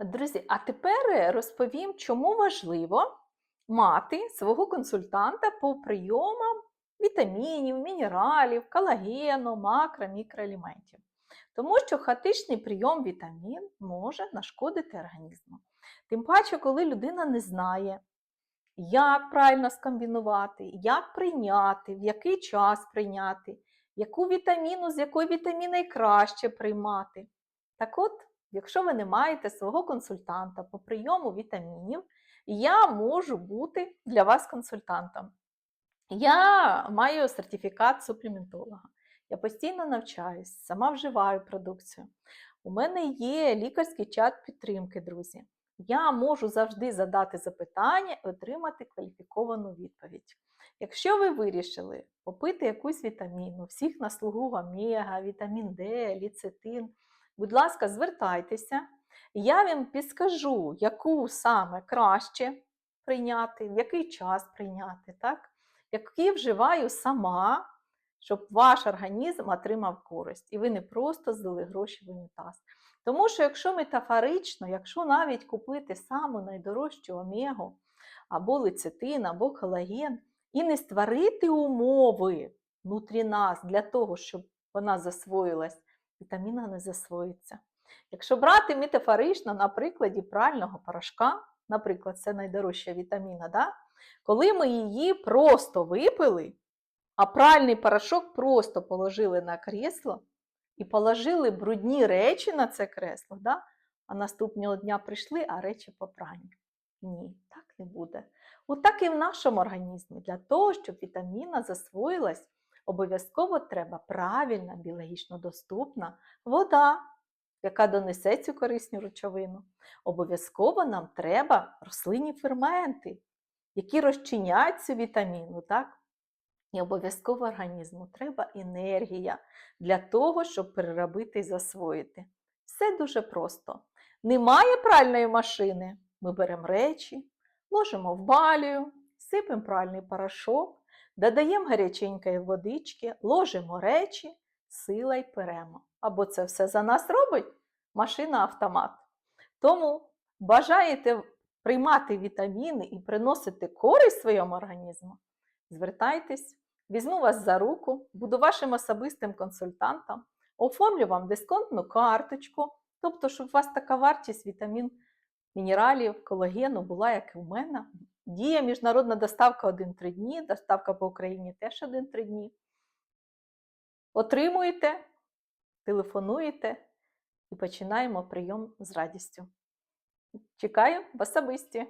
Друзі, а тепер розповім, чому важливо мати свого консультанта по прийомам вітамінів, мінералів, колагену, макро, мікроелементів. Тому що хаотичний прийом вітамін може нашкодити організму. Тим паче, коли людина не знає, як правильно скомбінувати, як прийняти, в який час прийняти, яку вітаміну, з якої вітаміни краще приймати. Так от, якщо ви не маєте свого консультанта по прийому вітамінів, я можу бути для вас консультантом. Я маю сертифікат суплементолога. Я постійно навчаюсь, сама вживаю продукцію. У мене є лікарський чат підтримки, друзі. Я можу завжди задати запитання і отримати кваліфіковану відповідь. Якщо ви вирішили попити якусь вітаміну, всіх на слугу омега, вітамін Д, ліцетин, будь ласка, звертайтеся, я вам підскажу, яку саме краще прийняти, в який час прийняти, так? які вживаю сама, щоб ваш організм отримав користь. І ви не просто здали гроші в унітаз. Тому що, якщо метафорично, якщо навіть купити саму найдорожчу омегу, або лецитин, або колаген, і не створити умови внутрі нас для того, щоб вона засвоїлась, вітаміна не засвоїться. Якщо брати метафорично на прикладі прального порошка, наприклад, це найдорожча вітаміна, да? коли ми її просто випили, а пральний порошок просто положили на кресло і положили брудні речі на це кресло, да? а наступного дня прийшли, а речі попрані. Ні, так не буде. Отак і в нашому організмі. Для того, щоб вітаміна засвоїлась, обов'язково треба правильна, біологічно доступна вода, яка донесе цю корисну речовину. Обов'язково нам треба рослинні ферменти, які розчиняють цю вітаміну. так? І обов'язково організму треба енергія для того, щоб переробити і засвоїти. Все дуже просто. Немає пральної машини. Ми беремо речі, ложимо в балію, сипемо пральний порошок, додаємо гаряченької водички, ложимо речі, сила й перемо. Або це все за нас робить машина-автомат. Тому бажаєте приймати вітаміни і приносити користь своєму організму, звертайтесь, візьму вас за руку, буду вашим особистим консультантом, оформлю вам дисконтну карточку, тобто, щоб у вас така вартість вітамін, мінералів, колагену була, як і в мене. Діє міжнародна доставка 1-3 дні, доставка по Україні теж 1-3 дні. Отримуєте, телефонуєте і починаємо прийом з радістю. Чекаю в особисті.